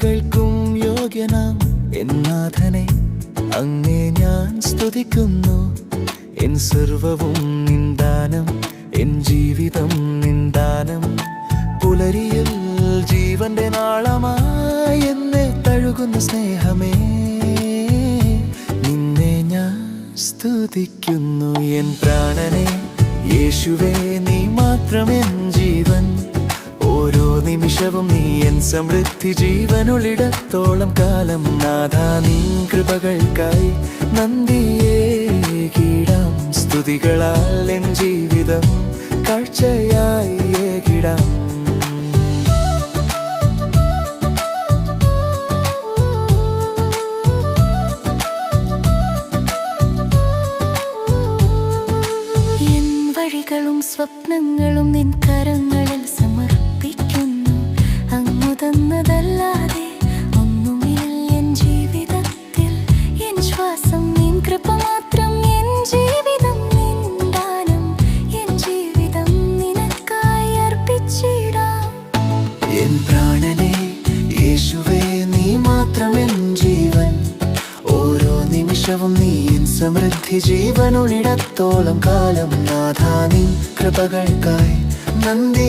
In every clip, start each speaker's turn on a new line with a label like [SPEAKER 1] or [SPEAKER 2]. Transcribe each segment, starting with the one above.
[SPEAKER 1] സ്തുതികൾക്കും യോഗ്യനാം എന്നാഥനെ അങ്ങേ ഞാൻ സ്തുതിക്കുന്നു. എൻ സർവവും നിന്ദാനം എൻ ജീവിതം നിന്ദാനം. പുലരിയിൽ ജീവന്റെ നാളമായി എന്നെ തഴുകുന്ന സ്നേഹമേ. നിന്നെ ഞാൻ സ്തുതിക്കുന്നു എൻ പ്രാണനെ. യേശുവേ നീ മാത്രം ജീവൻ ഓരോ നിമിഷവും നീ എൻ സമൃദ്ധി ജീവനുള്ളിടത്തോളം കാലം നാഥാ നീ കൃപകൾക്കായി നന്ദിയേ കീടാം. സ്തുതികളാൽ എൻ ജീവിതം കാഴ്ചയായി ഏകിടാം.
[SPEAKER 2] വഴികളും സ്വപ്നങ്ങളും നിൻ കരങ്ങളിൽ
[SPEAKER 1] നിമിഷവും നീ എൻ സമൃദ്ധി ജീവനുള്ളിടത്തോളം കാലം നാഥാ നിൻ കൃപകൾക്കായി നന്ദിയേ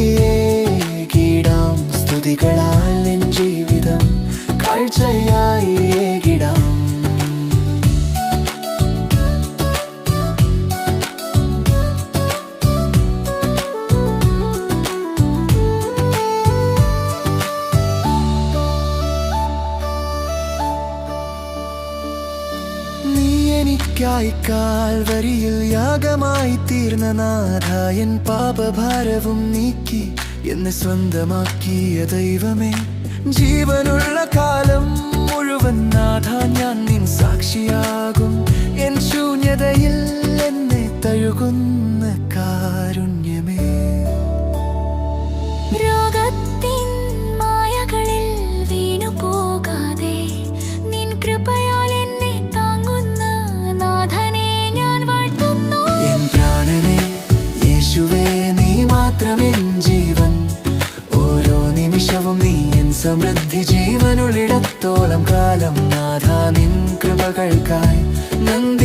[SPEAKER 1] എനിക്കായി കാൽവരിയിൽ യാഗമായി തീർന്ന നാഥായൻ പാപഭാരവും നീക്കി എന്നെ സ്വന്തമാക്കിയ ദൈവമേ. ജീവനുള്ള കാലം മുഴുവൻ നാഥ ഞാൻ നിൻ സാക്ഷിയാകും. എൻ ശൂന്യതയിൽ എന്നെ തഴുകുന്ന സമൃദ്ധി ജീവനുള്ളിടത്തോളം കാലം നാഥ നിൻ കൃപകൾക്കായി നന്ദിയേ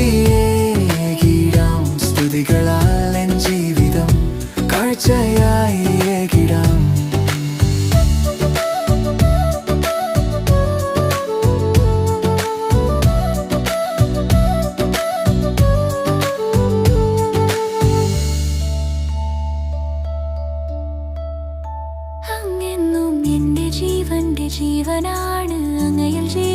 [SPEAKER 1] ജീവന്റെ ജീവനാണ് അങ്ങയിൽ ജീവൻ